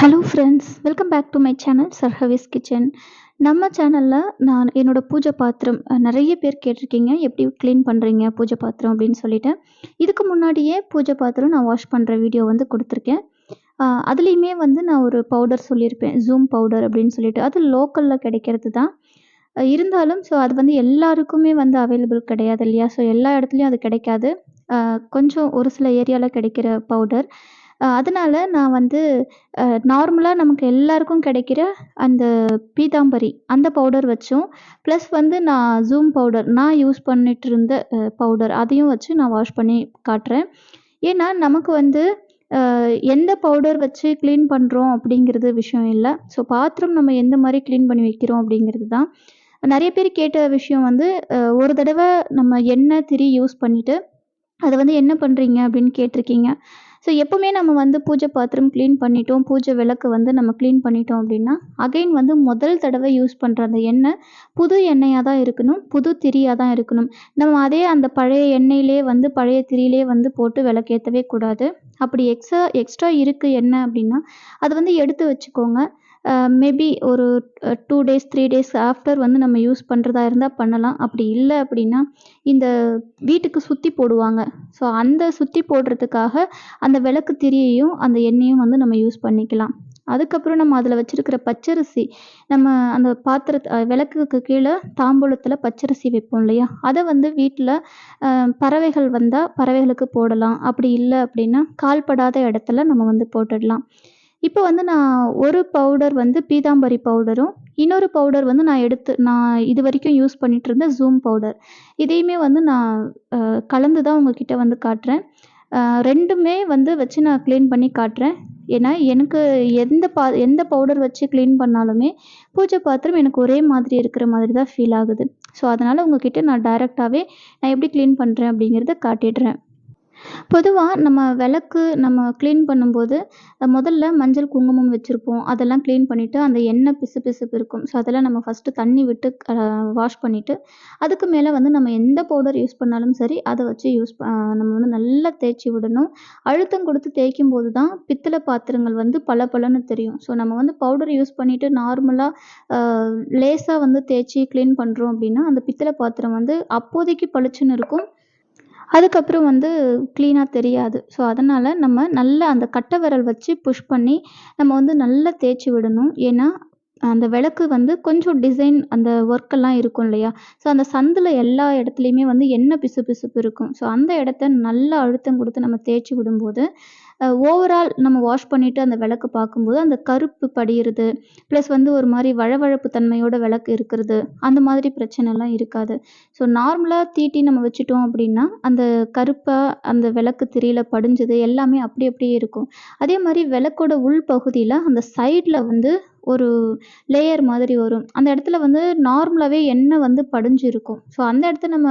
Hello friends welcome back to my channel சர்ஹவிஸ் kitchen நம்ம சேனலில் நான் என்னோடய பூஜை பாத்திரம் நிறைய பேர் கேட்டிருக்கீங்க. எப்படி க்ளீன் பண்ணுறீங்க பூஜை பாத்திரம் அப்படின்னு சொல்லிட்டு. இதுக்கு முன்னாடியே பூஜை பாத்திரம் நான் வாஷ் பண்ணுற வீடியோ வந்து கொடுத்துருக்கேன். அதுலேயுமே வந்து நான் ஒரு பவுடர் சொல்லியிருப்பேன். ஜூம் பவுடர் அப்படின்னு சொல்லிட்டு. அது லோக்கலில் கிடைக்கிறது தான். இருந்தாலும் ஸோ அது வந்து எல்லாருக்குமே வந்து அவைலபிள் கிடையாது இல்லையா? ஸோ எல்லா இடத்துலையும் அது கிடைக்காது. கொஞ்சம் ஒரு சில ஏரியாவில் கிடைக்கிற பவுடர் அதனால் நான் வந்து நார்மலாக நமக்கு எல்லாருக்கும் கிடைக்கிற அந்த பீதாம்பரி அந்த பவுடர் வச்சும் ப்ளஸ் வந்து நான் ஜூம் பவுடர் நான் யூஸ் பண்ணிட்டு இருந்த பவுடர் அதையும் வச்சு நான் வாஷ் பண்ணி காட்டுறேன். ஏன்னா நமக்கு வந்து எந்த பவுடர் வச்சு க்ளீன் பண்ணுறோம் அப்படிங்கிறது விஷயம் இல்லை. ஸோ பாத்ரூம் நம்ம எந்த மாதிரி க்ளீன் பண்ணி வைக்கிறோம் அப்படிங்கிறது தான். நிறைய பேர் கேட்ட விஷயம் வந்து ஒரு தடவை நம்ம எண்ணெய் திரி யூஸ் பண்ணிவிட்டு அதை வந்து என்ன பண்ணுறீங்க அப்படின்னு கேட்டிருக்கீங்க. ஸோ எப்போவுமே நம்ம வந்து பூஜை பாத்திரம் க்ளீன் பண்ணிட்டோம். பூஜை விளக்கு வந்து நம்ம க்ளீன் பண்ணிட்டோம் அப்படின்னா அகைன் வந்து முதல் தடவை யூஸ் பண்ணுற அந்த எண்ணெய் புது எண்ணெயாக தான் இருக்கணும். புது திரியாக தான் இருக்கணும். நம்ம அதே அந்த பழைய எண்ணெயிலே வந்து பழைய திரியிலே வந்து போட்டு விளக்கேற்றவே கூடாது. அப்படி எக்ஸ்ட்ரா எக்ஸ்ட்ரா இருக்குது எண்ணெய் அப்படின்னா அது வந்து எடுத்து வச்சுக்கோங்க. மேபி ஒரு two days three days after வந்து நம்ம யூஸ் பண்ணுறதா இருந்தால் பண்ணலாம். அப்படி இல்லை அப்படின்னா இந்த வீட்டுக்கு சுற்றி போடுவாங்க. ஸோ அந்த சுற்றி போடுறதுக்காக அந்த விளக்கு திரியையும் அந்த எண்ணெயும் வந்து நம்ம யூஸ் பண்ணிக்கலாம். அதுக்கப்புறம் நம்ம அதில் வச்சுருக்கிற பச்சரிசி நம்ம அந்த பாத்திரத்து விளக்குக்கு கீழே தாம்பூலத்தில் பச்சரிசி வைப்போம் இல்லையா? அதை வந்து வீட்டில் பறவைகள் வந்தால் பறவைகளுக்கு போடலாம். அப்படி இல்லை அப்படின்னா கால்படாத இடத்துல நம்ம வந்து போட்டுடலாம். இப்போ வந்து நான் ஒரு பவுடர் வந்து பீதாம்பரி பவுடரும் இன்னொரு பவுடர் வந்து நான் எடுத்து நான் இது வரைக்கும் யூஸ் பண்ணிட்டு இருந்த ஜூம் பவுடர் இதையுமே வந்து நான் கலந்து தான் உங்ககிட்ட வந்து காட்டுறேன். ரெண்டுமே வந்து வச்சு நான் க்ளீன் பண்ணி காட்டுறேன். ஏன்னா எனக்கு எந்த பா எந்த பவுடர் வச்சு க்ளீன் பண்ணாலுமே பூஜை பாத்திரம் எனக்கு ஒரே மாதிரி இருக்கிற மாதிரி தான் ஃபீல் ஆகுது. ஸோ அதனால் உங்ககிட்ட நான் டைரெக்டாகவே நான் எப்படி க்ளீன் பண்ணுறேன் அப்படிங்கிறத காட்டிடுறேன். பொதுவாக நம்ம விளக்கு நம்ம க்ளீன் பண்ணும்போது முதல்ல மஞ்சள் குங்குமம் வச்சுருப்போம். அதெல்லாம் க்ளீன் பண்ணிவிட்டு அந்த எண்ணெய் பிசு பிசுப்பு இருக்கும். ஸோ அதெல்லாம் நம்ம ஃபஸ்ட்டு தண்ணி விட்டு வாஷ் பண்ணிவிட்டு அதுக்கு மேலே வந்து நம்ம எந்த பவுடர் யூஸ் பண்ணாலும் சரி அதை வச்சு யூஸ் நம்ம வந்து நல்லா தேய்ச்சி விடணும். அழுத்தம் கொடுத்து தேய்க்கும் போது தான் பித்தளை பாத்திரங்கள் வந்து பல பலன்னு தெரியும். ஸோ நம்ம வந்து பவுடர் யூஸ் பண்ணிவிட்டு நார்மலாக லேசாக வந்து தேய்ச்சி க்ளீன் பண்ணுறோம் அப்படின்னா அந்த பித்தளை பாத்திரம் வந்து அப்போதைக்கு பளிச்சுன்னு இருக்கும். அதுக்கப்புறம் வந்து க்ளீனாக தெரியாது. ஸோ அதனால் நம்ம நல்லா அந்த கட்டை விரல் வச்சு புஷ் பண்ணி நம்ம வந்து நல்லா தேய்ச்சி விடணும். ஏன்னா அந்த விளக்கு வந்து கொஞ்சம் டிசைன் அந்த ஒர்க்கெல்லாம் இருக்கும் இல்லையா? ஸோ அந்த சந்தில் எல்லா இடத்துலையுமே வந்து எண்ணெய் பிசு பிசுப்பு இருக்கும்? ஸோ அந்த இடத்த நல்லா அழுத்தம் கொடுத்து நம்ம தேய்ச்சி விடும்போது ஓவரால் நம்ம வாஷ் பண்ணிவிட்டு அந்த விளக்கு பார்க்கும்போது அந்த கருப்பு படியிறது ப்ளஸ் வந்து ஒரு மாதிரி வழவழப்பு தன்மையோட விளக்கு இருக்கிறது அந்த மாதிரி பிரச்சனைலாம் இருக்காது. ஸோ நார்மலாக தீட்டி நம்ம வச்சுட்டோம் அப்படின்னா அந்த கருப்பாக அந்த விளக்கு திரியில படிஞ்சது எல்லாமே அப்படி அப்படியே இருக்கும். அதே மாதிரி விளக்கோட உள் பகுதியில் அந்த சைடில் வந்து ஒரு லேயர் மாதிரி வரும். அந்த இடத்துல வந்து நார்மலாகவே எண்ணெய் வந்து படிஞ்சு இருக்கும் ஸோ அந்த இடத்த நம்ம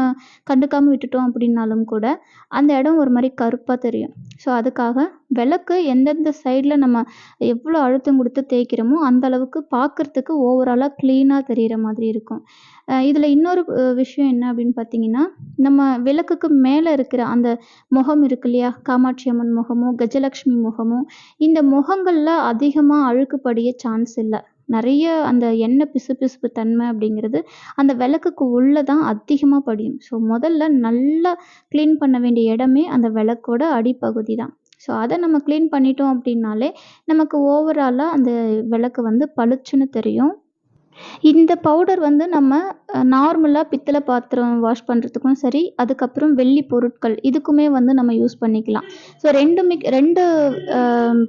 கண்டுக்காமல் விட்டுட்டோம் அப்படின்னாலும் கூட அந்த இடம் ஒரு மாதிரி கருப்பாக தெரியும். ஸோ அதுக்காக விளக்கு எந்தெந்த சைடில் நம்ம எவ்வளோ அழுத்தம் கொடுத்து தேய்க்கிறோமோ அந்த அளவுக்கு பார்க்குறதுக்கு ஓவராலாக க்ளீனாக தெரிகிற மாதிரி இருக்கும். இதில் இன்னொரு விஷயம் என்ன அப்படின்னு பார்த்தீங்கன்னா நம்ம விளக்குக்கு மேலே இருக்கிற அந்த முகம் இருக்கு இல்லையா? காமாட்சி அம்மன் முகமோ கஜலக்ஷ்மி முகமோ இந்த முகங்களில் அதிகமாக அழுக்கு படிய சான்ஸ் இல்லை. நிறைய அந்த எண்ணெய் பிசுபிசுப்பு தன்மை அப்படிங்கிறது அந்த விளக்குக்கு உள்ளே தான் அதிகமாக படியும். ஸோ முதல்ல நல்லா க்ளீன் பண்ண வேண்டிய இடமே அந்த விளக்கோட அடிப்பகுதி தான் ஸோ அதை நம்ம க்ளீன் பண்ணிட்டோம் அப்படின்னாலே நமக்கு ஓவராலாக அந்த விளக்கு வந்து பளிச்சுன்னு தெரியும். இந்த பவுடர் வந்து நம்ம நார்மலாக பித்தளை பாத்திரம் வாஷ் பண்ணுறதுக்கும் சரி அதுக்கப்புறம் வெள்ளி பொருட்கள் இதுக்குமே வந்து நம்ம யூஸ் பண்ணிக்கலாம். ஸோ ரெண்டு மிக் ரெண்டு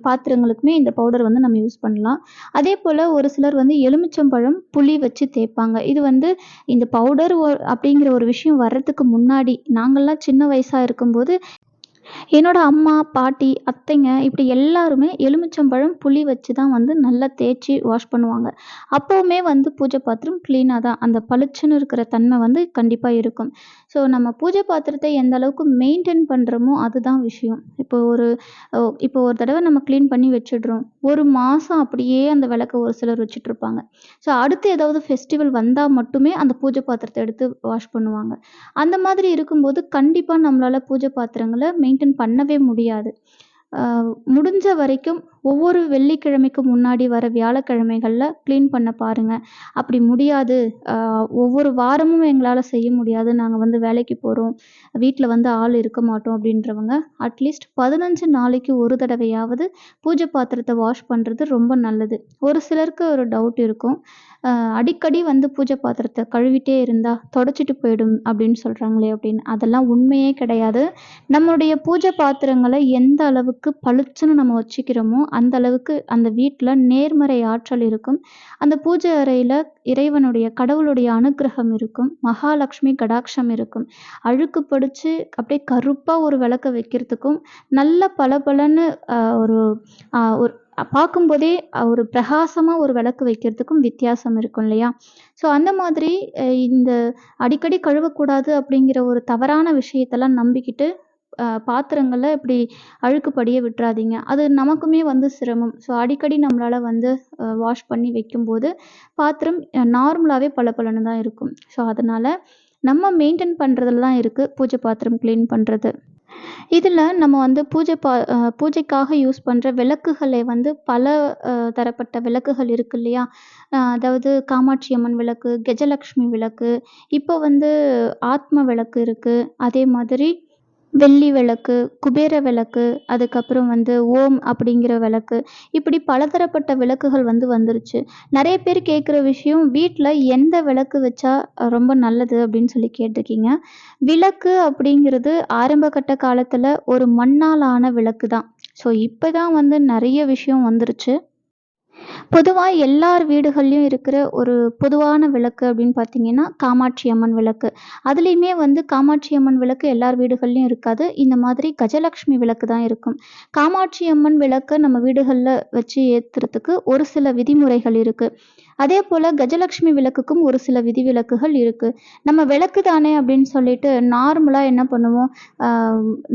பாத்திரங்களுக்குமே இந்த பவுடர் வந்து நம்ம யூஸ் பண்ணலாம். அதே போல் ஒரு சிலர் வந்து எலுமிச்சம்பழம் புளி வச்சு தேய்ப்பாங்க. இது வந்து இந்த பவுடர் அப்படிங்கிற ஒரு விஷயம் வர்றதுக்கு முன்னாடி நாங்கள்லாம் சின்ன வயசாக இருக்கும்போது என்னோட அம்மா பாட்டி அத்தைங்க இப்படி எல்லாருமே எலுமிச்சம்பழம் புளி வச்சு தான் வந்து நல்லா தேய்ச்சி வாஷ் பண்ணுவாங்க. அப்போவுமே வந்து பூஜை பாத்திரம் க்ளீனாக தான் அந்த பளிச்சுன்னு இருக்கிற தன்மை வந்து கண்டிப்பாக இருக்கும். ஸோ நம்ம பூஜை பாத்திரத்தை எந்த அளவுக்கு மெயின்டைன் பண்ணுறோமோ அதுதான் விஷயம். இப்போ ஒரு இப்போ ஒரு தடவை நம்ம க்ளீன் பண்ணி வச்சிடுறோம். ஒரு மாதம் அப்படியே அந்த விளக்க ஒரு சிலர் வச்சுட்டு இருப்பாங்க ஸோ அடுத்து ஏதாவது ஃபெஸ்டிவல் வந்தால் மட்டுமே அந்த பூஜை பாத்திரத்தை எடுத்து வாஷ் பண்ணுவாங்க. அந்த மாதிரி இருக்கும்போது கண்டிப்பாக நம்மளால் பூஜை பாத்திரங்களை மெயின்டைன் பண்ணவே முடியாது. முடிஞ்ச வரைக்கும் ஒவ்வொரு வெள்ளிக்கிழமைக்கு முன்னாடி வர வியாழக்கிழமைகளில் க்ளீன் பண்ண பாருங்க. அப்படி முடியாது ஒவ்வொரு வாரமும் எங்களால் செய்ய முடியாது. நாங்கள் வந்து வேலைக்கு போகிறோம் வீட்டில் வந்து ஆள் இருக்க மாட்டோம் அப்படின்றவங்க, அட்லீஸ்ட் 15 நாளைக்கு ஒரு தடவையாவது பூஜை பாத்திரத்தை வாஷ் பண்ணுறது ரொம்ப நல்லது. ஒரு சிலருக்கு ஒரு டவுட் இருக்கும். அடிக்கடி வந்து பூஜை பாத்திரத்தை கழுவிட்டே இருந்தால் தொடச்சிட்டு போயிடும் அப்படின்னு சொல்கிறாங்களே அப்படின்னு. அதெல்லாம் உண்மையே கிடையாது. நம்மளுடைய பூஜை பாத்திரங்களை எந்த அளவுக்கு பளிச்சுன்னு நம்ம வச்சுக்கிறோமோ, அந்த அளவுக்கு அந்த வீட்டில் நேர்மறை ஆற்றல் இருக்கும். அந்த பூஜை அறையில் இறைவனுடைய, கடவுளுடைய அனுக்கிரகம் இருக்கும். மகாலட்சுமி கடாட்சம் இருக்கும். அழுக்கு படிச்சு அப்படியே கருப்பாக ஒரு விளக்க வைக்கிறதுக்கும், நல்ல பளபளன்னு ஒரு ஒரு பார்க்கும்போதே ஒரு பிரகாசமாக ஒரு விளக்கு வைக்கிறதுக்கும் வித்தியாசம் இருக்கும் இல்லையா? ஸோ அந்த மாதிரி இந்த அடிக்கடி கழுவக்கூடாது அப்படிங்கிற ஒரு தவறான விஷயத்தெல்லாம் நம்பிக்கிட்டு, பாத்திரங்களை இப்படி அழுக்கு படிய அது நமக்குமே வந்து சிரமம். ஸோ அடிக்கடி நம்மளால் வந்து வாஷ் பண்ணி வைக்கும்போது, பாத்திரம் நார்மலாகவே நார்மலாவே பளபளன்னு தான் இருக்கும். ஸோ அதனால் நம்ம மெயின்டைன் பண்ணுறதுல தான் இருக்குது பூஜை பாத்திரம் க்ளீன் பண்ணுறது இதில் நம்ம வந்து பூஜை பா பூஜைக்காக யூஸ் பண்ணுற விளக்குகளை வந்து பல தரப்பட்ட விளக்குகள் இருக்கு இல்லையா? அதாவது காமாட்சி அம்மன் விளக்கு, கெஜலக்ஷ்மி விளக்கு, இப்போ வந்து ஆத்ம விளக்கு இருக்குது அதே மாதிரி வெள்ளி விளக்கு, குபேர விளக்கு, அதுக்கப்புறம் வந்து ஓம் அப்படிங்கிற விளக்கு, இப்படி பலதரப்பட்ட விளக்குகள் வந்து வந்துருச்சு. நிறைய பேர் கேட்குற விஷயம், வீட்டில் எந்த விளக்கு வச்சா ரொம்ப நல்லது அப்படின்னு சொல்லி கேட்டிருக்கீங்க. விளக்கு அப்படிங்கிறது ஆரம்ப கட்ட ஒரு மண்ணால் ஆன விளக்கு தான். ஸோ இப்போ தான் வந்து நிறைய விஷயம் வந்துருச்சு. பொதுவா எல்லார் வீடுகள்லயும் இருக்கிற ஒரு பொதுவான விளக்கு அப்படின்னு பார்த்தீங்கன்னா, காமாட்சி அம்மன் விளக்கு. அதுலேயுமே வந்து காமாட்சி அம்மன் விளக்கு எல்லார் வீடுகள்லையும் இருக்காது. இந்த மாதிரி கஜலட்சுமி விளக்கு தான் இருக்கும். காமாட்சி அம்மன் விளக்கை நம்ம வீடுகள்ல வச்சு ஏத்துறதுக்கு ஒரு சில விதிமுறைகள் அதே போல் கஜலட்சுமி விளக்குக்கும் ஒரு சில விதிவிலக்குகள் இருக்கு. நம்ம விளக்கு தானே அப்படின்னு சொல்லிட்டு நார்மலா என்ன பண்ணுவோம்,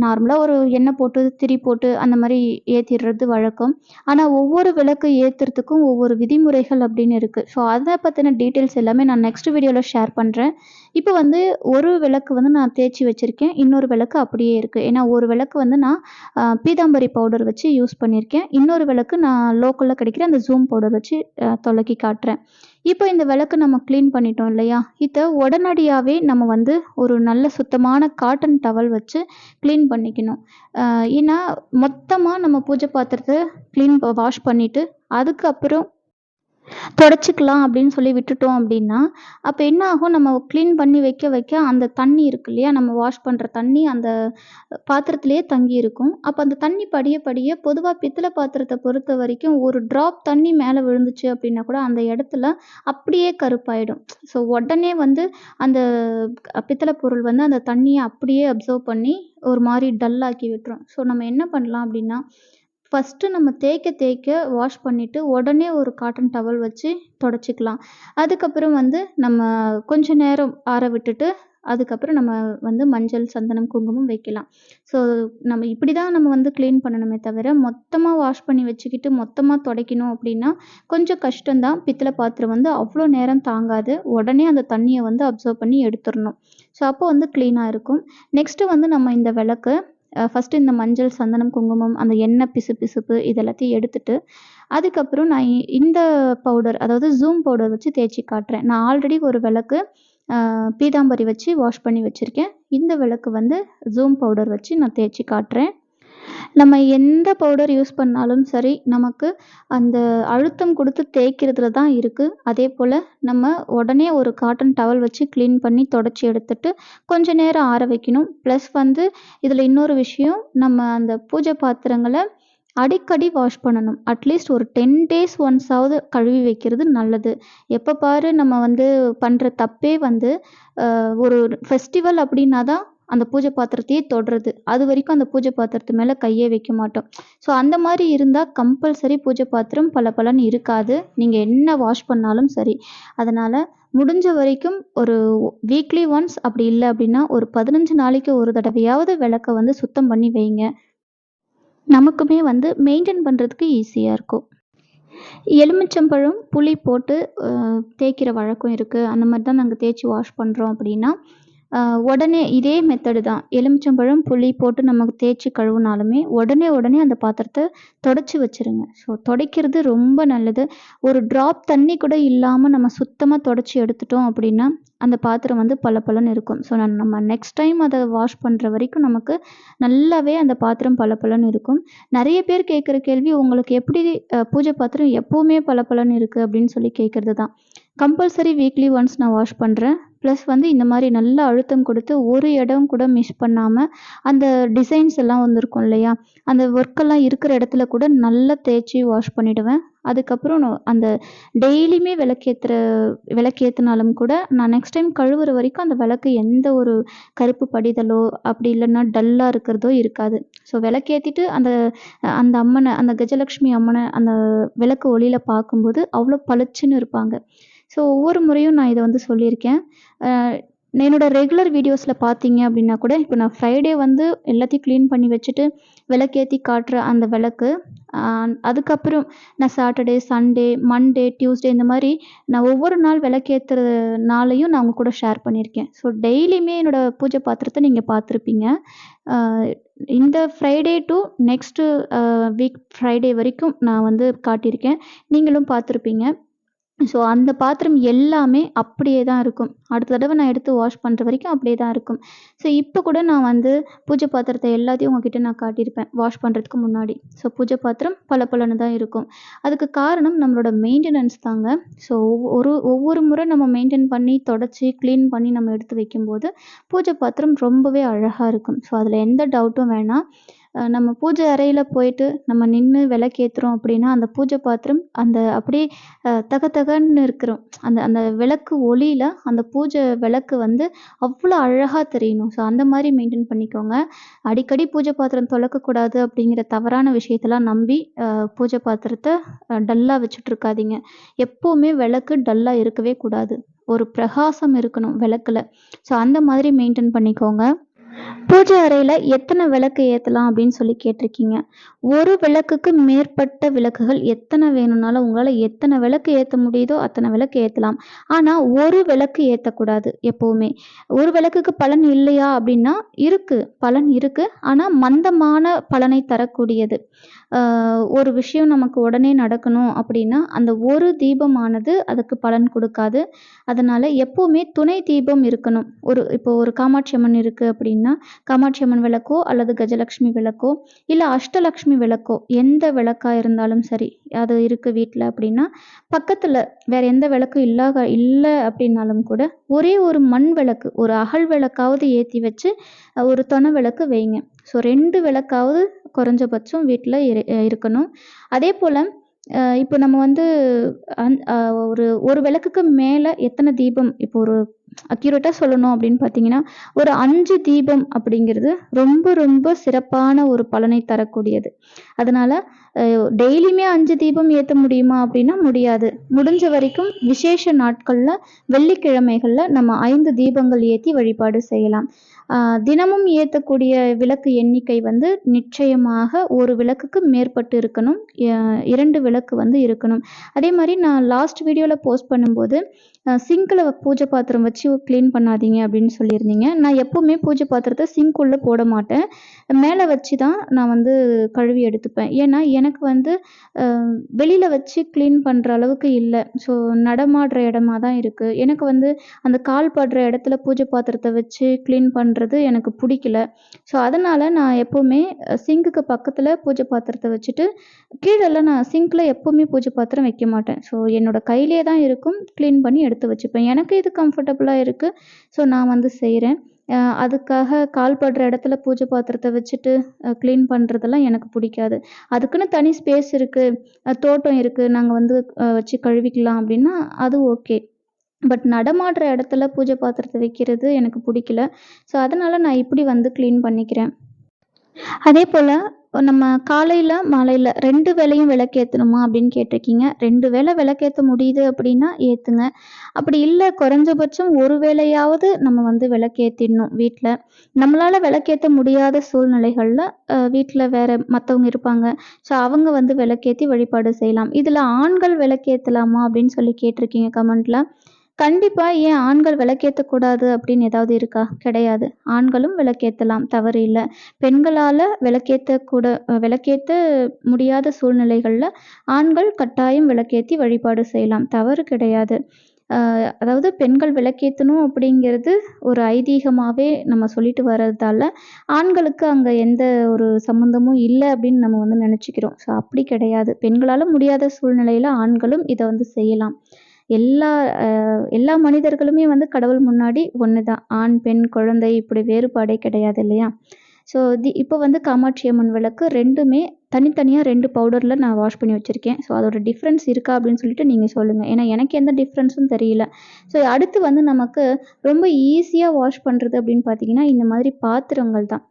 நார்மலாக நார்மலா ஒரு எண்ணெய் போட்டு, திரி போட்டு அந்த மாதிரி ஏத்திடுறது வழக்கம். ஆனா ஒவ்வொரு விளக்கு ஏத்துறதுக்கும் ஒவ்வொரு விதிமுறைகள் அப்படின்னு இருக்கு. ஸோ அதை பத்தின டீட்டெயில்ஸ் எல்லாமே நான் நெக்ஸ்ட் வீடியோல ஷேர் பண்றேன். இப்போ வந்து ஒரு விளக்கு வந்து நான் தேய்ச்சி வச்சிருக்கேன். இன்னொரு விளக்கு அப்படியே இருக்கு. ஏன்னா ஒரு விளக்கு வந்து நான் பீதாம்பரி பவுடர் வச்சு யூஸ் பண்ணியிருக்கேன். இன்னொரு விளக்கு நான் லோக்கல்ல கிடைக்கிற அந்த ஜூம் பவுடர் வச்சு தொலைக்கி காட்டுறேன். இப்போ இந்த விளக்கு நம்ம கிளீன் பண்ணிட்டோம் இல்லையா? இதை உடனடியாவே நம்ம வந்து ஒரு நல்ல சுத்தமான காட்டன் டவல் வச்சு கிளீன் பண்ணிக்கணும். ஏன்னா மொத்தமா நம்ம பூஜை பாத்திரத்தை கிளீன் வாஷ் பண்ணிட்டு, அதுக்கப்புறம் துடச்சிக்கலாம் அப்படின்னு சொல்லி விட்டுட்டோம் அப்படின்னா, அப்போ என்ன ஆகும் நம்ம க்ளீன் பண்ணி வைக்க வைக்க அந்த தண்ணி இருக்கு இல்லையா? நம்ம வாஷ் பண்ணுற தண்ணி அந்த பாத்திரத்திலேயே தங்கி இருக்கும். அப்போ அந்த தண்ணி படிய படிய பித்தளை பாத்திரத்தை பொறுத்த வரைக்கும் ஒரு ட்ராப் தண்ணி மேலே விழுந்துச்சு அப்படின்னா கூட அந்த இடத்துல அப்படியே கருப்பாயிடும். ஸோ உடனே வந்து அந்த பித்தளை பொருள் வந்து அந்த தண்ணியை அப்படியே அப்சர்வ் பண்ணி ஒரு மாதிரி டல்லாக்கி விட்டுரும். ஸோ நம்ம என்ன பண்ணலாம் அப்படின்னா, ஃபர்ஸ்ட்டு நம்ம தேய்க்க தேய்க்க வாஷ் பண்ணிவிட்டு உடனே ஒரு காட்டன் டவல் வச்சு துடச்சிக்கலாம் அதுக்கப்புறம் வந்து நம்ம கொஞ்ச நேரம் ஆற விட்டுட்டு, அதுக்கப்புறம் நம்ம வந்து மஞ்சள், சந்தனம், குங்குமம் வைக்கலாம். ஸோ நம்ம இப்படி தான் நம்ம வந்து க்ளீன் பண்ணணுமே தவிர, மொத்தமாக வாஷ் பண்ணி வச்சுக்கிட்டு மொத்தமாக துடைக்கணும் அப்படின்னா, கொஞ்சம் கஷ்டம் தான். பாத்திரம் வந்து அவ்வளோ நேரம் தாங்காது. உடனே அந்த தண்ணியை வந்து அப்சர்வ் பண்ணி எடுத்துடணும் ஸோ அப்போ வந்து க்ளீனாக இருக்கும். நெக்ஸ்ட்டு வந்து நம்ம இந்த விளக்கு ஃபஸ்ட்டு ஃபர்ஸ்ட்டு இந்த மஞ்சள், சந்தனம், குங்குமம், அந்த எண்ணெய் பிசுபிசுப்பு இது எல்லாத்தையும் எடுத்துட்டு, அதுக்கப்புறம் நான் இந்த பவுடர் அதாவது ஜூம் பவுடர் வச்சு தேய்ச்சி காட்டுறேன். நான் ஆல்ரெடி ஒரு விளக்கு பீதாம்பரி வச்சு வாஷ் பண்ணி வச்சுருக்கேன் இந்த விளக்கு வந்து ஜூம் பவுடர் வச்சு நான் தேய்ச்சி காட்டுறேன். நம்ம எந்த பவுடர் யூஸ் பண்ணாலும் சரி, நமக்கு அந்த அழுத்தம் கொடுத்து தேய்க்கிறதுல தான் இருக்குது அதே போல் நம்ம உடனே ஒரு காட்டன் டவல் வச்சு க்ளீன் பண்ணி தொடச்சி எடுத்துட்டு, கொஞ்ச நேரம் ஆற வைக்கணும். ப்ளஸ் வந்து இதில் இன்னொரு விஷயம், நம்ம அந்த பூஜை பாத்திரங்களை அடிக்கடி வாஷ் பண்ணணும். அட்லீஸ்ட் ஒரு 10 டேஸ் ஒன்ஸாவது கழுவி வைக்கிறது நல்லது. எப்போ பாரு நம்ம வந்து பண்ணுற தப்பே வந்து, ஒரு ஃபெஸ்டிவல் அப்படின்னா தான் அந்த பூஜை பாத்திரத்தையே தொடுறது. அது வரைக்கும் அந்த பூஜை பாத்திரத்து மேல கையே வைக்க மாட்டோம். ஸோ அந்த மாதிரி இருந்தால் கம்பல்சரி பூஜை பாத்திரம் பல பலன் இருக்காது. நீங்க என்ன வாஷ் பண்ணாலும் சரி. அதனால முடிஞ்ச வரைக்கும் ஒரு வீக்லி ஒன்ஸ் அப்படி இல்லை அப்படின்னா, ஒரு 15 நாளைக்கு ஒரு தடவையாவது விளக்கை வந்து சுத்தம் பண்ணி வைங்க. நமக்குமே வந்து மெயின்டைன் பண்ணுறதுக்கு ஈஸியாக இருக்கும். எலுமிச்சம்பழம், புளி போட்டு தேய்க்கிற வழக்கம் இருக்குது அந்த மாதிரி தான் நாங்கள் தேய்ச்சி வாஷ் பண்ணுறோம் அப்படின்னா, உடனே இதே மெத்தடு தான். எலுமிச்சம்பழம் புளி போட்டு நமக்கு தேய்ச்சி கழுவுனாலுமே உடனே உடனே அந்த பாத்திரத்தை தொடச்சி வச்சுருங்க. ஸோ துடைக்கிறது ரொம்ப நல்லது. ஒரு ட்ராப் தண்ணி கூட இல்லாமல் நம்ம சுத்தமாக தொடச்சி எடுத்துட்டோம் அப்படின்னா அந்த பாத்திரம் வந்து பளபளன்னு இருக்கும். ஸோ நான் நம்ம நெக்ஸ்ட் டைம் அதை வாஷ் பண்ணுற வரைக்கும் நமக்கு நல்லாவே அந்த பாத்திரம் பளபளன்னு இருக்கும். நிறைய பேர் கேட்குற கேள்வி உங்களுக்கு எப்படி பூஜை பாத்திரம் எப்போவுமே பளபளன்னு இருக்குது அப்படின்னு சொல்லி கேட்குறது தான். கம்பல்சரி வீக்லி ஒன்ஸ் நான் வாஷ் பண்ணுறேன் ப்ளஸ் வந்து இந்த மாதிரி நல்ல அழுத்தம் கொடுத்து ஒரு இடம் கூட மிஸ் பண்ணாமல் அந்த டிசைன்ஸ் எல்லாம் வந்திருக்கும் இல்லையா? அந்த ஒர்க்கெல்லாம் இருக்கிற இடத்துல கூட நல்லா தேய்ச்சி வாஷ் பண்ணிவிடுவேன் அதுக்கப்புறம் அந்த டெய்லியுமே விளக்கேற்றுற விளக்கேற்றினாலும் கூட நான் நெக்ஸ்ட் டைம் கழுவுற வரைக்கும் அந்த விளக்கு எந்த ஒரு கருப்பு படிதலோ அப்படி இல்லைன்னா டல்லாக இருக்கிறதோ இருக்காது. ஸோ விளக்கேற்றிட்டு அந்த அந்த அம்மனை அந்த கஜலக்ஷ்மி அம்மனை அந்த விளக்கு ஒளியில் பார்க்கும்போது அவ்வளோ பளிச்சுன்னு இருப்பாங்க. ஸோ ஒவ்வொரு முறையும் நான் இதை வந்து சொல்லியிருக்கேன். என்னோட ரெகுலர் வீடியோஸில் பார்த்தீங்க அப்படின்னா கூட இப்போ நான் ஃப்ரைடே வந்து எல்லாத்தையும் க்ளீன் பண்ணி வச்சுட்டு விளக்கேற்றி காட்டுற அந்த விளக்கு அதுக்கப்புறம் நான் சாட்டர்டே சண்டே மண்டே டியூஸ்டே இந்த மாதிரி நான் ஒவ்வொரு நாள் விளக்கேற்றுற நாளையும் நான் உங்கள் கூட ஷேர் பண்ணியிருக்கேன் ஸோ டெய்லியுமே என்னோடய பூஜை பாத்திரத்தை நீங்கள் பார்த்துருப்பீங்க இந்த Friday to next week Friday வரைக்கும் நான் வந்து காட்டியிருக்கேன். நீங்களும் பார்த்துருப்பீங்க ஸோ அந்த பாத்திரம் எல்லாமே அப்படியே தான் இருக்கும். அடுத்த தடவை நான் எடுத்து வாஷ் பண்ணுற வரைக்கும் அப்படியே தான் இருக்கும். ஸோ இப்போ கூட நான் வந்து பூஜை பாத்திரத்தை எல்லாத்தையும் உங்ககிட்ட நான் காட்டியிருப்பேன். வாஷ் பண்ணுறதுக்கு முன்னாடி. ஸோ பூஜை பாத்திரம் பளபளன்னு தான் இருக்கும். அதுக்கு காரணம் நம்மளோட மெயின்டெனன்ஸ் தாங்க. ஸோ ஒரு ஒவ்வொரு முறை நம்ம மெயின்டைன் பண்ணி தொடச்சி க்ளீன் பண்ணி நம்ம எடுத்து வைக்கும்போது பூஜை பாத்திரம் ரொம்பவே அழகாக இருக்கும். ஸோ அதில் எந்த டவுட்டும் வேணாம். நம்ம பூஜை அறையில் போயிட்டு நம்ம நின்று விளக்கேற்றுறோம் அப்படின்னா அந்த பூஜை பாத்திரம் அந்த அப்படியே தக தகன்னு இருக்கிறோம். அந்த அந்த விளக்கு ஒளியில் அந்த பூஜை விளக்கு வந்து அவ்வளோ அழகாக தெரியணும். ஸோ அந்த மாதிரி மெயின்டைன் பண்ணிக்கோங்க. அடிக்கடி பூஜை பாத்திரம் தொலைக்கக்கூடாது அப்படிங்கிற தவறான விஷயத்தெல்லாம் நம்பி பூஜை பாத்திரத்தை டல்லாக வச்சுட்ருக்காதீங்க. எப்போவுமே விளக்கு டல்லாக இருக்கவே கூடாது. ஒரு பிரகாசம் இருக்கணும் விளக்கில். ஸோ அந்த மாதிரி மெயின்டைன் பண்ணிக்கோங்க. பூஜை அறையில் எத்தனை விளக்கு ஏற்றலாம் அப்படின்னு சொல்லி கேட்டிருக்கீங்க. ஒரு விளக்குக்கு மேற்பட்ட விளக்குகள் எத்தனை வேணும்னாலும் உங்களால் எத்தனை விளக்கு ஏற்ற முடியுதோ அத்தனை விளக்கு ஏற்றலாம் ஆனால் ஒரு விளக்கு ஏற்றக்கூடாது எப்போவுமே. ஒரு விளக்குக்கு பலன் இல்லையா அப்படின்னா இருக்குது பலன் இருக்குது ஆனால் மந்தமான பலனை தரக்கூடியது. ஒரு விஷயம் நமக்கு உடனே நடக்கணும் அப்படின்னா அந்த ஒரு தீபமானது அதுக்கு பலன் கொடுக்காது. அதனால் எப்போவுமே துணை தீபம் இருக்கணும். ஒரு இப்போ ஒரு காமாட்சி அம்மன் இருக்குது அப்படின்னா காமாட்சி அம்மன் விளக்கோ அல்லது கஜலக்ஷ்மி விளக்கோ இல்லை அஷ்டலக்ஷ்மி விளக்கோ எந்த விளக்காக இருந்தாலும் சரி அது இருக்குது வீட்டில் அப்படின்னா பக்கத்தில் வேறு எந்த விளக்கும் இல்லாத இல்லை அப்படின்னாலும் கூட ஒரே ஒரு மண் விளக்கு ஒரு அகல் விளக்காவது ஏற்றி வச்சு ஒரு தொண விளக்கு வைங்க. ஸோ ரெண்டு விளக்காவது குறைஞ்சபட்சம் வீட்டில் இரு இருக்கணும். அதே போல் இப்போ நம்ம வந்து அந் ஒரு ஒரு விளக்குக்கு மேலே எத்தனை தீபம் இப்போ ஒரு அக்யூரேட்டாக சொல்லணும் அப்படின்னு பார்த்தீங்கன்னா ஒரு அஞ்சு தீபம் அப்படிங்கிறது ரொம்ப ரொம்ப சிறப்பான ஒரு பலனை தரக்கூடியது. அதனால் டெய்லியுமே அஞ்சு தீபம் ஏற்ற முடியுமா அப்படின்னா முடியாது. முடிஞ்ச வரைக்கும் விசேஷ நாட்களில் வெள்ளிக்கிழமைகளில் நம்ம ஐந்து தீபங்கள் ஏற்றி வழிபாடு செய்யலாம். தினமும் ஏற்றக்கூடிய விளக்கு எண்ணிக்கை வந்து நிச்சயமாக ஒரு விளக்குக்கு மேற்பட்டு இருக்கணும். இரண்டு விளக்கு வந்து இருக்கணும். அதே மாதிரி நான் லாஸ்ட் வீடியோவில் போஸ்ட் பண்ணும்போது சிங்கில் பூஜை பாத்திரம் வச்சு க்ளீன் பண்ணாதீங்க அப்படின்னு சொல்லியிருந்தீங்க. நான் எப்போவுமே பூஜை பாத்திரத்தை சிங்க்குள்ளே போட மாட்டேன். மேலே வச்சு தான் நான் வந்து கழுவி எடுத்துப்பேன். ஏன்னா எனக்கு வந்து வெளியில் வச்சு க்ளீன் பண்ணுற அளவுக்கு இல்லை. ஸோ நடமாடுற இடமா தான் இருக்குது எனக்கு வந்து அந்த கால் படுற இடத்துல பூஜை பாத்திரத்தை வச்சு க்ளீன் பண்ணுறது எனக்கு பிடிக்கல. ஸோ அதனால் நான் எப்போவுமே சிங்க்குக்கு பக்கத்தில் பூஜை பாத்திரத்தை வச்சுட்டு கீழெல்லாம் நான் சிங்க்கில் எப்போவுமே பூஜை பாத்திரம் வைக்க மாட்டேன். ஸோ என்னோடய கையிலே தான் இருக்கும். க்ளீன் பண்ணி எடுத்து வச்சுப்பேன். எனக்கு இது கம்ஃபர்டபுளாக இருக்குது ஸோ நான் வந்து செய்கிறேன் அதுக்காக கால் படுற இடத்துல பூஜை பாத்திரத்தை வச்சுட்டு க்ளீன் பண்ணுறதெல்லாம் எனக்கு பிடிக்காது. அதுக்குன்னு தனி ஸ்பேஸ் இருக்குது தோட்டம் இருக்குது நாங்கள் வந்து வச்சு கழுவிக்கலாம் அப்படின்னா அது ஓகே பட் நடமாடுற இடத்துல பூஜை பாத்திரத்தை வைக்கிறது எனக்கு பிடிக்கல. ஸோ அதனால் நான் இப்படி வந்து க்ளீன் பண்ணிக்கிறேன். அதே போல் நம்ம காலையில் மாலையில் ரெண்டு வேலையும் விளக்கேற்றணுமா அப்படின்னு கேட்டிருக்கீங்க. ரெண்டு வேளை விளக்கேற்ற முடியுது அப்படின்னா ஏற்றுங்க அப்படி இல்லை குறைஞ்சபட்சம் ஒரு வேளையாவது நம்ம வந்து விளக்கேற்றிடணும் வீட்டில் நம்மளால் விளக்கேற்ற முடியாத சூழ்நிலைகளில் வீட்டில் வேறு மற்றவங்க இருப்பாங்க. ஸோ அவங்க வந்து விளக்கேற்றி வழிபாடு செய்யலாம். இதில் ஆண்கள் விளக்கேற்றலாமா அப்படின்னு சொல்லி கேட்டிருக்கீங்க கமெண்ட்டில் கண்டிப்பா ஏன் ஆண்கள் விளக்கேத்தக்கூடாது அப்படின்னு ஏதாவது இருக்கா? கிடையாது. ஆண்களும் விளக்கேத்தலாம். தவறு இல்ல. பெண்களால விளக்கேத்த கூட விளக்கேத்த முடியாத சூழ்நிலைகள்ல ஆண்கள் கட்டாயம் விளக்கேத்தி வழிபாடு செய்யலாம். தவறு கிடையாது. அ அதாவது பெண்கள் விளக்கேத்தணும் அப்படிங்கிறது ஒரு ஐதீகமாவே நம்ம சொல்லிட்டு வர்றதால, ஆண்களுக்கு அங்க எந்த ஒரு சம்மந்தமும் இல்ல அப்படின்னு நம்ம வந்து நினச்சிக்கிறோம் ஸோ அப்படி கிடையாது. பெண்களால முடியாத சூழ்நிலையில ஆண்களும் இத வந்து செய்யலாம். எல்லா எல்லா மனிதர்களுமே வந்து கடவுள் முன்னாடி ஒன்று தான். ஆண், பெண், குழந்தை இப்படி வேறுபாடே கிடையாது இல்லையா? ஸோ தி இப்போ வந்து காமாட்சி அம்மன் விளக்கு ரெண்டுமே தனித்தனியாக ரெண்டு பவுடரில் நான் வாஷ் பண்ணி வச்சுருக்கேன் ஸோ அதோட டிஃப்ரென்ஸ் இருக்கா அப்படின்னு சொல்லிட்டு நீங்கள் சொல்லுங்கள் ஏன்னா எனக்கு எந்த டிஃப்ரென்ஸும் தெரியல. ஸோ அடுத்து வந்து நமக்கு ரொம்ப ஈஸியாக வாஷ் பண்ணுறது அப்படின்னு பார்த்தீங்கன்னா, இந்த மாதிரி பாத்திரங்கள் தான்.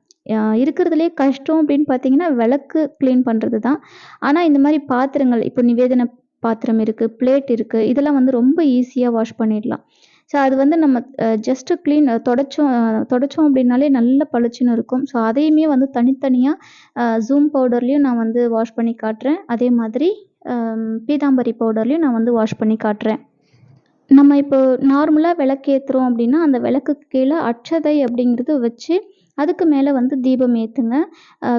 இருக்கிறதுலே கஷ்டம் அப்படின்னு பார்த்தீங்கன்னா, விளக்கு க்ளீன் பண்ணுறது தான். ஆனால் இந்த மாதிரி பாத்திரங்கள் இப்போ நிவேதன பாத்திரம் இருக்குது பிளேட் இருக்குது இதெல்லாம் வந்து ரொம்ப ஈஸியாக வாஷ் பண்ணிடலாம். ஸோ அது வந்து நம்ம ஜஸ்ட்டு க்ளீன் தொடச்சோம் தொடச்சோம் அப்படின்னாலே நல்ல பளிச்சுன்னு இருக்கும். ஸோ அதையுமே வந்து தனித்தனியாக ஜூம் பவுடர்லேயும் நான் வந்து வாஷ் பண்ணி காட்டுறேன். அதே மாதிரி பீதாம்பரி பவுடர்லேயும் நான் வந்து வாஷ் பண்ணி காட்டுறேன். நம்ம இப்போ நார்மலாக விளக்கு ஏற்றுறோம் அப்படின்னா, அந்த விளக்குக்கு கீழே அட்சதை அப்படிங்கிறது வச்சு, அதுக்கு மேலே வந்து தீபம் ஏற்றுங்க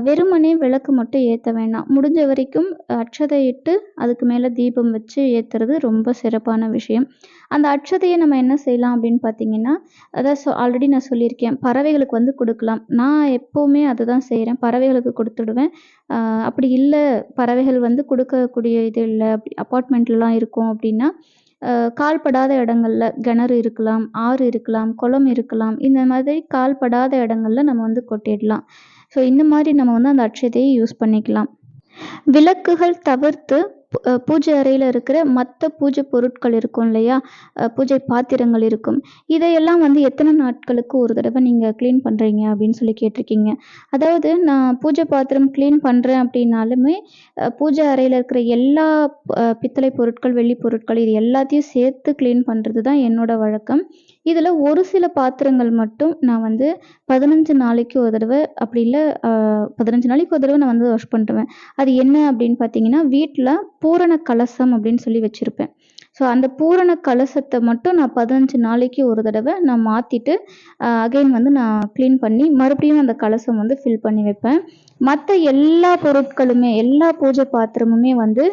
வெறுமனே விளக்கு மட்டும் ஏற்ற வேணாம். முடிஞ்ச வரைக்கும் அட்சதை இட்டு, அதுக்கு மேலே தீபம் வச்சு ஏற்றுறது ரொம்ப சிறப்பான விஷயம். அந்த அட்சதையை நம்ம என்ன செய்யலாம் அப்படின்னு பார்த்தீங்கன்னா, அதான் சொ ஆல்ரெடி நான் சொல்லியிருக்கேன். பறவைகளுக்கு வந்து கொடுக்கலாம் நான் எப்பவுமே அதுதான் செய்கிறேன் பறவைகளுக்கு கொடுத்துடுவேன் அப்படி இல்லை பறவைகள் வந்து கொடுக்கக்கூடிய இது இல்லை அப்படி அப்பார்ட்மெண்ட்லலாம் இருக்கும் அப்படின்னா, கால்படாத இடங்கள்ல கிணறு இருக்கலாம், ஆறு இருக்கலாம், குளம் இருக்கலாம். இந்த மாதிரி கால்படாத இடங்கள்ல நம்ம வந்து கொட்டிடலாம். ஸோ இந்த மாதிரி நம்ம வந்து அந்த அட்சதையை யூஸ் பண்ணிக்கலாம். விளக்குகள் தவிர்த்து பூஜை அறையில் இருக்கிற மற்ற பூஜை பொருட்கள் இருக்கும் இல்லையா? பூஜை பாத்திரங்கள் இருக்கும். இதையெல்லாம் வந்து எத்தனை நாட்களுக்கு ஒரு தடவை நீங்கள் க்ளீன் பண்ணுறீங்க அப்படின்னு சொல்லி கேட்டிருக்கீங்க. அதாவது நான் பூஜை பாத்திரம் க்ளீன் பண்ணுறேன் அப்படின்னாலுமே, பூஜை அறையில் இருக்கிற எல்லா பித்தளை பொருட்கள், வெள்ளி பொருட்கள் இது எல்லாத்தையும் சேர்த்து க்ளீன் பண்ணுறது தான் என்னோட வழக்கம். இதில் ஒரு சில பாத்திரங்கள் மட்டும் நான் வந்து 15 நாளைக்கு ஒரு தடவை அப்படி இல்லை பதினஞ்சு நாளைக்கு ஒரு தடவை நான் வந்து வாஷ் பண்ணிடுவேன். அது என்ன அப்படின்னு பார்த்தீங்கன்னா, வீட்டில் பூரண கலசம் அப்படின்னு சொல்லி வச்சுருப்பேன். ஸோ அந்த பூரண கலசத்தை மட்டும் நான் 15 நாளைக்கு ஒரு தடவை நான் மாற்றிட்டு அகைன் வந்து நான் க்ளீன் பண்ணி, மறுபடியும் அந்த கலசம் வந்து ஃபில் பண்ணி வைப்பேன். மற்ற எல்லா பொருட்களுமே, எல்லா பூஜை பாத்திரமுமே வந்து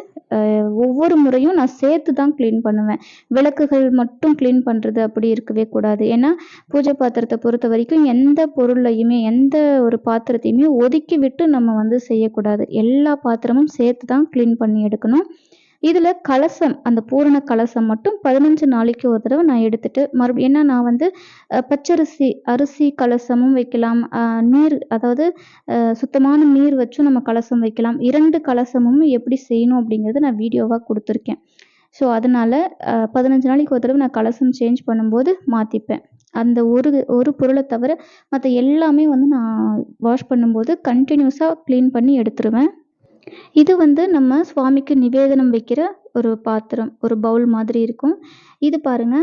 ஒவ்வொரு முறையும் நான் சேர்த்து தான் க்ளீன் பண்ணுவேன். விளக்குகள் மட்டும் க்ளீன் பண்ணுறது அப்படி இருக்கவே கூடாது. ஏன்னா, பூஜை பாத்திரத்தை பொறுத்த வரைக்கும் எந்த பொருளையுமே, எந்த ஒரு பாத்திரத்தையுமே ஒதுக்கி விட்டு நம்ம வந்து செய்யக்கூடாது. எல்லா பாத்திரமும் சேர்த்து தான் க்ளீன் பண்ணி எடுக்கணும். இதில் கலசம், அந்த பூரண கலசம் மட்டும் 15 நாளைக்கு ஒரு தடவை நான் எடுத்துட்டு, மறுபடியும் ஏன்னா நான் வந்து பச்சரிசி, அரிசி கலசமும் வைக்கலாம். நீர் அதாவது சுத்தமான நீர் வச்சும் நம்ம கலசம் வைக்கலாம். இரண்டு கலசமும் எப்படி செய்யணும் அப்படிங்கிறது நான் வீடியோவாக கொடுத்துருக்கேன் ஸோ அதனால பதினஞ்சு நாளைக்கு ஒரு தடவை நான் கலசம் சேஞ்ச் பண்ணும்போது மாற்றிப்பேன் அந்த ஒரு ஒரு பொருளை தவிர மற்ற எல்லாமே வந்து நான் வாஷ் பண்ணும்போது கண்டினியூஸாக க்ளீன் பண்ணி எடுத்துருவேன். இது வந்து நம்ம சுவாமிக்கு நிவேதனம் வைக்கிற ஒரு பாத்திரம். ஒரு பவுல் மாதிரி இருக்கும். இது பாருங்க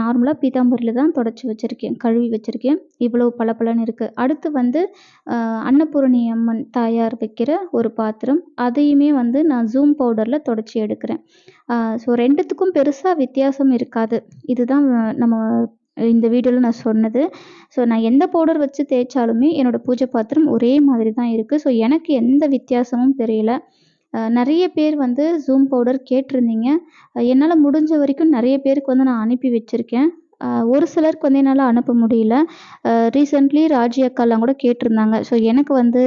நார்மலாக பீதாம்பரியில் தான் தொடச்சி வச்சுருக்கேன் கழுவி வச்சுருக்கேன் இவ்வளோ பளபளன்னு இருக்குது அடுத்து வந்து அன்னபூரணி அம்மன் தாயார் வைக்கிற ஒரு பாத்திரம். அதையுமே வந்து நான் ஜூம் பவுடரில் தொடச்சி எடுக்கிறேன். ஸோ ரெண்டுத்துக்கும் பெருசாக வித்தியாசம் இருக்காது. இதுதான் நம்ம இந்த வீடியோவில் நான் சொன்னது. ஸோ நான் எந்த பவுடர் வச்சு தேய்ச்சாலுமே என்னோடய பூஜை பாத்திரம் ஒரே மாதிரி தான் இருக்குது ஸோ எனக்கு எந்த வித்தியாசமும் தெரியல. நிறைய பேர் வந்து ஜூம் பவுடர் கேட்டிருந்தீங்க. என்னால் முடிஞ்ச வரைக்கும் நிறைய பேருக்கு வந்து நான் அனுப்பி வச்சுருக்கேன் ஒரு சிலருக்கு வந்து என்னால் அனுப்ப முடியல. ரீசெண்ட்லி ராஜி அக்காலாம் கூட கேட்டிருந்தாங்க. ஸோ எனக்கு வந்து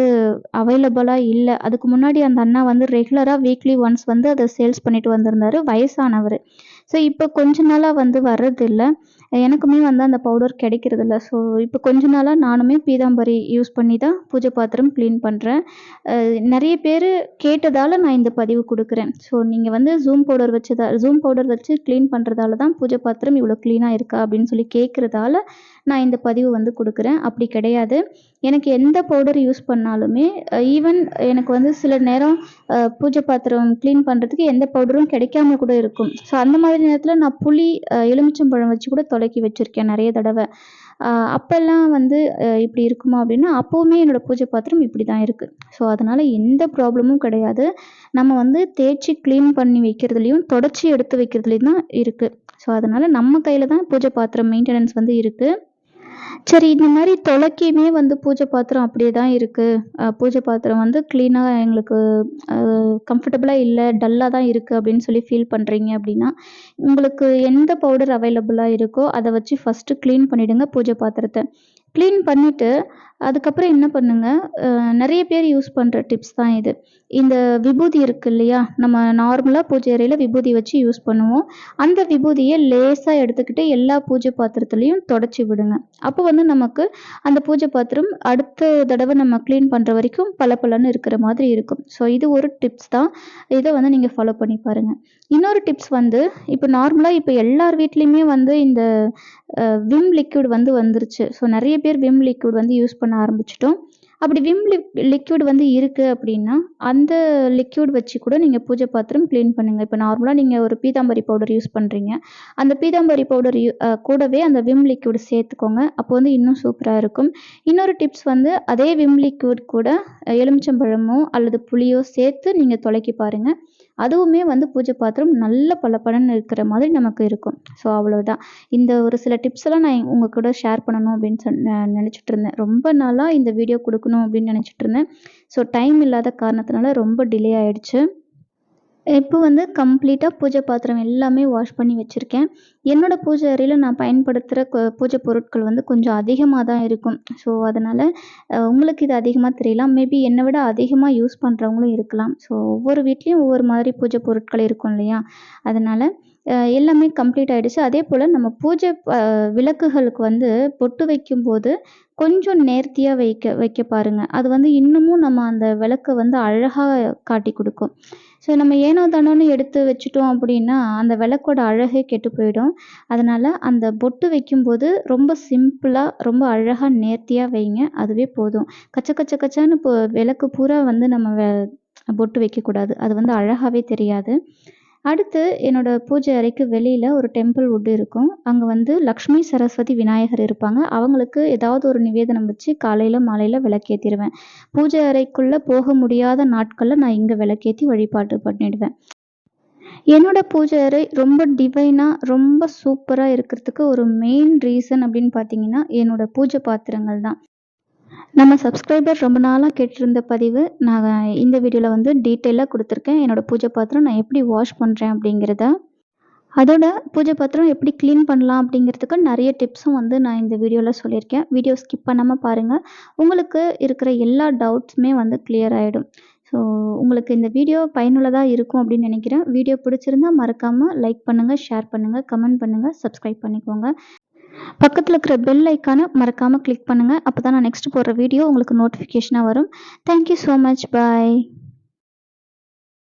அவைலபிளாக இல்லை அதுக்கு முன்னாடி அந்த அண்ணா வந்து ரெகுலராக வீக்லி ஒன்ஸ் வந்து அதை சேல்ஸ் பண்ணிட்டு வந்திருந்தாரு. வயசானவர் ஸோ இப்போ கொஞ்ச நாளாக வந்து வர்றதில்லை எனக்குமே வந்து அந்த பவுடர் கிடைக்கிறதில்ல. ஸோ இப்போ கொஞ்ச நாளாக நானுமே பீதாம்பரி யூஸ் பண்ணி தான் பூஜை பாத்திரம் க்ளீன் பண்ணுறேன் நிறைய பேர் கேட்டதால் நான் இந்த பதிவு கொடுக்குறேன் ஸோ நீங்கள் வந்து ஜூம் பவுடர் வச்சதா ஜூம் பவுடர் வச்சு க்ளீன் பண்ணுறதால தான் பூஜை பாத்திரம் இவ்வளோ க்ளீனாக இருக்கா அப்படின்னு சொல்லி கேட்குறதால நான் இந்த பதிவு வந்து கொடுக்குறேன் அப்படி கிடையாது. எனக்கு எந்த பவுடர் யூஸ் பண்ணாலுமே ஈவன் எனக்கு வந்து சில நேரம் பூஜை பாத்திரம் க்ளீன் பண்ணுறதுக்கு எந்த பவுடரும் கிடைக்காம கூட இருக்கும். ஸோ அந்த மாதிரி நேரத்தில் நான் புளி, எலுமிச்சம்பழம் வச்சு கூட துலக்கி வச்சுருக்கேன் நிறைய தடவை. அப்போல்லாம் வந்து இப்படி இருக்குமா அப்படின்னா, அப்போவுமே என்னோட பூஜை பாத்திரம் இப்படி தான் இருக்குது ஸோ அதனால் எந்த ப்ராப்ளமும் கிடையாது. நம்ம வந்து தேய்ச்சி க்ளீன் பண்ணி வைக்கிறதுலையும் தொடச்சி எடுத்து வைக்கிறதுலையும் தான் இருக்குது ஸோ அதனால் நம்ம கையில் தான் பூஜை பாத்திரம் மெயின்டெனன்ஸ் வந்து இருக்குது சரி இந்த மாதிரி தொலைக்கியுமே வந்து பூஜை பாத்திரம் அப்படியே தான் இருக்குது பூஜை பாத்திரம் வந்து க்ளீனாக எங்களுக்கு கம்ஃபர்டபுளாக இல்லை டல்லாக தான் இருக்குது அப்படின்னு சொல்லி ஃபீல் பண்ணுறீங்க அப்படின்னா உங்களுக்கு எந்த பவுடர் அவைலபிளாக இருக்கோ அதை வச்சு ஃபஸ்ட்டு க்ளீன் பண்ணிவிடுங்க பூஜை பாத்திரத்தை. க்ளீன் பண்ணிவிட்டு அதுக்கப்புறம் என்ன பண்ணுங்கள் நிறைய பேர் யூஸ் பண்ணுற டிப்ஸ் தான் இது. இந்த விபூதி இருக்குது இல்லையா? நம்ம நார்மலாக பூஜை அறையில் விபூதி வச்சு யூஸ் பண்ணுவோம். அந்த விபூதியை லேசாக எடுத்துக்கிட்டு எல்லா பூஜை பாத்திரத்துலேயும் தொடச்சி விடுங்க. அப்போ வந்து நமக்கு அந்த பூஜை பாத்திரம் அடுத்த தடவை நம்ம க்ளீன் பண்ணுற வரைக்கும் பளபளன்னு இருக்கிற மாதிரி இருக்கும். ஸோ இது ஒரு டிப்ஸ் தான். இதை வந்து நீங்கள் ஃபாலோ பண்ணி பாருங்கள் இன்னொரு டிப்ஸ் வந்து இப்போ நார்மலாக இப்போ எல்லார் வீட்லேயுமே வந்து இந்த விம் லிக்விட் வந்து வந்துருச்சு. ஸோ நிறைய பேர் விம் லிக்விட் வந்து யூஸ் பண்ண ஆரம்பிச்சிட்டோம். அப்படி விம் லிக் லிக்விட் வந்து இருக்குது அப்படின்னா அந்த லிக்விட் வச்சு கூட நீங்கள் பூஜை பாத்திரம் க்ளீன் பண்ணுங்கள் இப்போ நார்மலாக நீங்கள் ஒரு பீதாம்பரி பவுடர் யூஸ் பண்ணுறீங்க அந்த பீதாம்பரி பவுடர் யூ கூடவே அந்த விம் லிக்விட் சேர்த்துக்கோங்க. அப்போ வந்து இன்னும் சூப்பராக இருக்கும். இன்னொரு டிப்ஸ் வந்து அதே விம் லிக்விட் கூட எலுமிச்சம்பழமோ அல்லது புளியோ சேர்த்து நீங்கள் தொலைக்கி பாருங்கள் அதுவுமே வந்து பூஜை பாத்திரம் நல்ல பளபளன்னு இருக்கிற மாதிரி நமக்கு இருக்கும். ஸோ அவ்வளோதான் இந்த ஒரு சில டிப்ஸ் எல்லாம் நான் உங்கள் கூட ஷேர் பண்ணணும் அப்படின்னு சொன்ன நினச்சிட்டு இருந்தேன். ரொம்ப நாளாக இந்த வீடியோ கொடுக்கணும் அப்படின்னு நினச்சிட்டு இருந்தேன். ஸோ டைம் இல்லாத காரணத்தினால ரொம்ப டிலே ஆகிடுச்சி இப்போ வந்து கம்ப்ளீட்டாக பூஜை பாத்திரம் எல்லாமே வாஷ் பண்ணி வச்சுருக்கேன். என்னோடய பூஜை அறையில் நான் பயன்படுத்துகிற பூஜை பொருட்கள் வந்து கொஞ்சம் அதிகமாக தான் இருக்கும். ஸோ அதனால் உங்களுக்கு இது அதிகமாக தெரியலாம். மேபி என்னை விட அதிகமாக யூஸ் பண்ணுறவங்களும் இருக்கலாம். ஸோ ஒவ்வொரு வீட்லேயும் ஒவ்வொரு மாதிரி பூஜை பொருட்கள் இருக்கும் இல்லையா? அதனால் எல்லாமே கம்ப்ளீட் ஆகிடுச்சு அதே போல் நம்ம பூஜை விளக்குகளுக்கு வந்து பொட்டு வைக்கும்போது கொஞ்சம் நேர்த்தியாக வைக்க வைக்க பாருங்கள் அது வந்து இன்னமும் நம்ம அந்த விளக்கை வந்து அழகாக காட்டி கொடுக்கும். ஸோ நம்ம ஏனோ தானோன்னு எடுத்து வச்சுட்டோம் அப்படின்னா அந்த விளக்கோட அழகே கெட்டு போயிடும். அதனால் அந்த பொட்டு வைக்கும்போது ரொம்ப சிம்பிளாக ரொம்ப அழகாக நேர்த்தியாக வைங்க. அதுவே போதும். கச்ச கச்ச கச்சான்னு இப்போ விளக்கு பூரா வந்து நம்ம பொட்டு வைக்கக்கூடாது. அது வந்து அழகாகவே தெரியாது. அடுத்து என்னோட பூஜை அறைக்கு வெளியில் ஒரு டெம்பிள் வுட் இருக்கும். அங்கே வந்து லக்ஷ்மி சரஸ்வதி விநாயகர் இருப்பாங்க. அவங்களுக்கு ஏதாவது ஒரு நிவேதனம் வச்சு காலையில் மாலையில் விளக்கேற்றிடுவேன் பூஜை அறைக்குள்ளே போக முடியாத நாட்களில் நான் இங்கே விளக்கேற்றி வழிபாட்டு பண்ணிடுவேன். என்னோட பூஜை அறை ரொம்ப டிவைனாக ரொம்ப சூப்பராக இருக்கிறதுக்கு ஒரு மெயின் ரீசன் அப்படின்னு பார்த்தீங்கன்னா என்னோட பூஜை பாத்திரங்கள் தான் நம்ம சப்ஸ்கிரைபர் ரொம்ப நாளாக கேட்டிருந்த பதிவு நான் இந்த வீடியோவில் வந்து டீட்டெயிலாக கொடுத்துருக்கேன். என்னோடய பூஜை பாத்திரம் நான் எப்படி வாஷ் பண்ணுறேன் அப்படிங்கிறத. அதோட பூஜை பாத்திரம் எப்படி க்ளீன் பண்ணலாம் அப்படிங்கிறதுக்கு நிறைய டிப்ஸும் வந்து நான் இந்த வீடியோவில் சொல்லியிருக்கேன். வீடியோ ஸ்கிப் பண்ணாமல் பாருங்கள் உங்களுக்கு இருக்கிற எல்லா டவுட்ஸுமே வந்து கிளியர் ஆகிடும் ஸோ உங்களுக்கு இந்த வீடியோ பயனுள்ளதாக இருக்கும் அப்படின்னு நினைக்கிறேன். வீடியோ பிடிச்சிருந்தா மறக்காமல் லைக் பண்ணுங்கள் ஷேர் பண்ணுங்கள் கமெண்ட் பண்ணுங்கள் சப்ஸ்கிரைப் பண்ணிக்கோங்க. பக்கத்தில் இருக்கிற பெல் ஐக்கானை மறக்காமல் கிளிக் பண்ணுங்கள் அப்போ தான் நான் நெக்ஸ்ட் போடுற வீடியோ உங்களுக்கு நோட்டிஃபிகேஷனாக வரும். Thank you so much bye